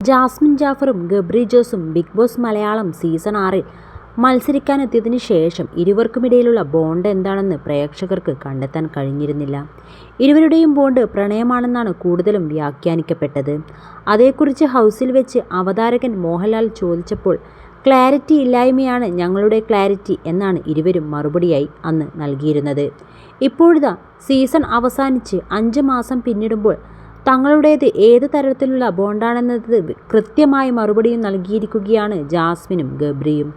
Jasmine ജാഫറും ഗബ്രി ജോസും big Boss Malayalam season ആറിൽ മത്സരിക്കാനെത്തിയതിനു ശേഷം ഇരുവർക്കുമിടയിലുള്ള ബോണ്ട് എന്താണെന്ന് പ്രേക്ഷകർക്ക് കണ്ടെത്താൻ കഴിഞ്ഞിരുന്നില്ല. ഇരുവരുടെയും ബോണ്ട് പ്രണയമാണെന്നാണ് കൂടുതലും വ്യാഖ്യാനിക്കപ്പെട്ടത്. അതേക്കുറിച്ച് ഹൗസിൽ വെച്ച് അവതാരകൻ മോഹൻലാൽ ചോദിച്ചപ്പോൾ ക്ലാരിറ്റി ഇല്ലായ്മയാണ് ഞങ്ങളുടെ ക്ലാരിറ്റി എന്നാണ് ഇരുവരും മറുപടിയായി അന്ന് നൽകിയിരുന്നത്. ഇപ്പോഴിതാ സീസൺ അവസാനിച്ച് അഞ്ച് മാസം പിന്നിടുമ്പോൾ തങ്ങളുടേത് ഏത് തരത്തിലുള്ള ബോണ്ടാണെന്നത് കൃത്യമായ മറുപടിയും നൽകിയിരിക്കുകയാണ് ജാസ്മിനും ഗബ്രിയും.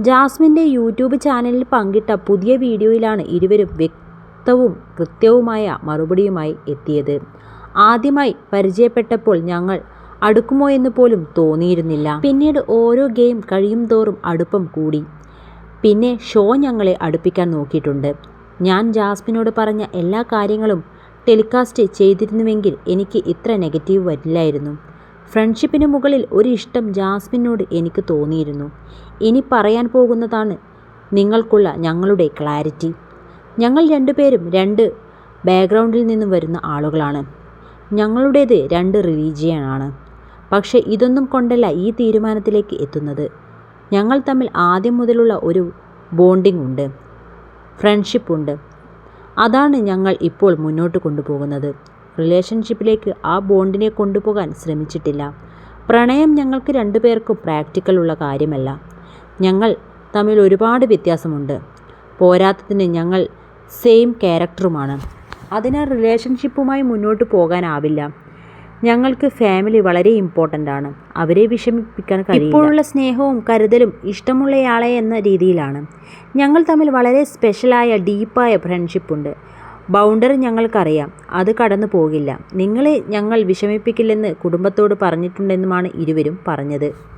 ജാസ്മിന്റെ യൂട്യൂബ് ചാനലിൽ പങ്കിട്ട പുതിയ വീഡിയോയിലാണ് ഇരുവരും വ്യക്തവും കൃത്യവുമായ മറുപടിയുമായി എത്തിയത്. ആദ്യമായി പരിചയപ്പെട്ടപ്പോൾ ഞങ്ങൾ അടുക്കുമോ എന്ന് പോലും തോന്നിയിരുന്നില്ല. പിന്നീട് ഓരോ ഗെയിം കഴിയും തോറും അടുപ്പം കൂടി. പിന്നെ ഷോ ഞങ്ങളെ അടുപ്പിക്കാൻ നോക്കിയിട്ടുണ്ട്. ഞാൻ ജാസ്മിനോട് പറഞ്ഞ എല്ലാ കാര്യങ്ങളും ടെലികാസ്റ്റ് ചെയ്തിരുന്നുവെങ്കിൽ എനിക്ക് ഇത്ര നെഗറ്റീവ് വരില്ലായിരുന്നു. ഫ്രണ്ട്ഷിപ്പിന് മുകളിൽ ഒരു ഇഷ്ടം ജാസ്മിനോട് എനിക്ക് തോന്നിയിരുന്നു. ഇനി പറയാൻ പോകുന്നതാണ് നിങ്ങൾക്കുള്ള ഞങ്ങളുടെ ക്ലാരിറ്റി. ഞങ്ങൾ രണ്ടുപേരും രണ്ട് ബാക്ക്ഗ്രൗണ്ടിൽ നിന്നും വരുന്ന ആളുകളാണ്. ഞങ്ങളുടേത് രണ്ട് റിലീജിയനാണ്. പക്ഷേ ഇതൊന്നും കൊണ്ടല്ല ഈ തീരുമാനത്തിലേക്ക് എത്തുന്നത്. ഞങ്ങൾ തമ്മിൽ ആദ്യം മുതലുള്ള ഒരു ബോണ്ടിംഗ് ഉണ്ട്. ഫ്രണ്ട്ഷിപ്പ് ഉണ്ട്. അതാണ് ഞങ്ങൾ ഇപ്പോൾ മുന്നോട്ട് കൊണ്ടുപോകുന്നത്. റിലേഷൻഷിപ്പിലേക്ക് ആ ബോണ്ടിനെ കൊണ്ടുപോകാൻ ശ്രമിച്ചിട്ടില്ല. പ്രണയം ഞങ്ങൾക്ക് രണ്ടുപേർക്കും പ്രാക്ടിക്കൽ ഉള്ള കാര്യമല്ല. ഞങ്ങൾ തമ്മിൽ ഒരുപാട് വ്യത്യാസമുണ്ട്. പോരാത്തതിന് ഞങ്ങൾ സെയിം ക്യാരക്ടറുമാണ്. അതിനാൽ റിലേഷൻഷിപ്പുമായി മുന്നോട്ട് പോകാനാവില്ല. ഞങ്ങൾക്ക് ഫാമിലി വളരെ ഇമ്പോർട്ടന്റ് ആണ്. അവരെ വിഷമിപ്പിക്കാൻ കഴിയും ഇപ്പോഴുള്ള സ്നേഹവും കരുതലും ഇഷ്ടമുള്ളയാളെ എന്ന രീതിയിലാണ്. ഞങ്ങൾ തമ്മിൽ വളരെ സ്പെഷ്യലായ ഡീപ്പായ ഫ്രണ്ട്ഷിപ്പ് ഉണ്ട്. ബൗണ്ടറി ഞങ്ങൾക്കറിയാം. അത് കടന്നു പോകില്ല. നിങ്ങളെ ഞങ്ങൾ വിഷമിപ്പിക്കില്ലെന്ന് കുടുംബത്തോട് പറഞ്ഞിട്ടുണ്ടെന്നുമാണ് ഇരുവരും പറഞ്ഞത്.